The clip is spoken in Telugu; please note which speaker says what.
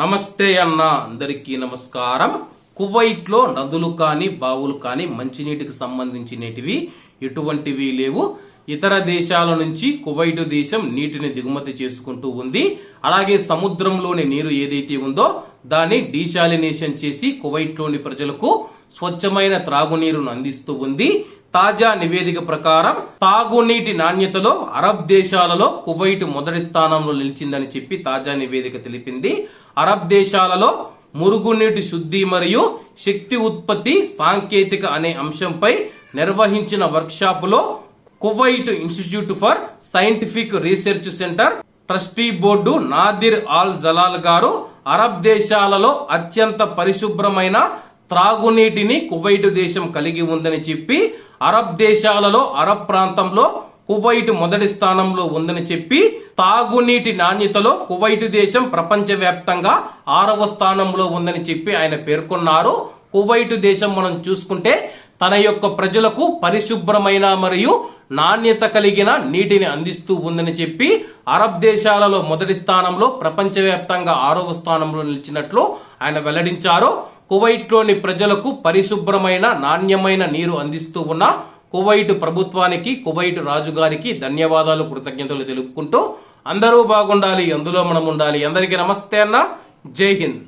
Speaker 1: నమస్తే అన్న అందరికీ నమస్కారం. కువైట్లో నదులు కానీ బావులు కానీ మంచినీటికి సంబంధించినటివి ఎటువంటివి లేవు. ఇతర దేశాల నుంచి కువైట్ దేశం నీటిని దిగుమతి చేసుకుంటూ ఉంది. అలాగే సముద్రంలోని నీరు ఏదైతే ఉందో దాన్ని డీశాలినేషన్ చేసి కువైట్లోని ప్రజలకు స్వచ్ఛమైన త్రాగునీరును అందిస్తూ ఉంది. తాజా నివేదిక ప్రకారం తాగునీటి నాణ్యతలో అరబ్ దేశాలలో కువైట్ మొదటి స్థానంలో నిలిచిందని చెప్పి తాజా నివేదిక తెలిపింది. అరబ్ దేశాలలో మురుగునీటి శుద్ధి మరియు శక్తి ఉత్పత్తి సాంకేతిక అనే అంశంపై నిర్వహించిన వర్క్షాపులో Kuwait institute for scientific research centre trustee board Nadir al Jalal గారు అరబ్ దేశాలలో అత్యంత పరిశుభ్రమైన త్రాగునీటిని కువైట్ దేశం కలిగి ఉందని చెప్పి అరబ్ దేశాలలో అరబ్ ప్రాంతంలో కువైట్ మొదటి స్థానంలో ఉందని చెప్పి తాగునీటి నాణ్యతలో కువైట్ దేశం ప్రపంచవ్యాప్తంగా ఆరవ స్థానంలో ఉందని చెప్పి ఆయన పేర్కొన్నారు. కువైట్ దేశం మనం చూసుకుంటే తన యొక్క ప్రజలకు పరిశుభ్రమైన మరియు నాణ్యత కలిగిన నీటిని అందిస్తూ ఉందని చెప్పి అరబ్ దేశాలలో మొదటి స్థానంలో ప్రపంచవ్యాప్తంగా ఆరవ స్థానంలో నిలిచినట్లు ఆయన వెల్లడించారు. కువైట్లోని ప్రజలకు పరిశుభ్రమైన నాణ్యమైన నీరు అందిస్తూ ఉన్న కువైట్ ప్రభుత్వానికి కువైట్ రాజుగారికి ధన్యవాదాలు కృతజ్ఞతలు తెలుపుకుంటూ అందరూ బాగుండాలి అందులో మనం ఉండాలి. అందరికీ నమస్తే అన్న. జై హింద్.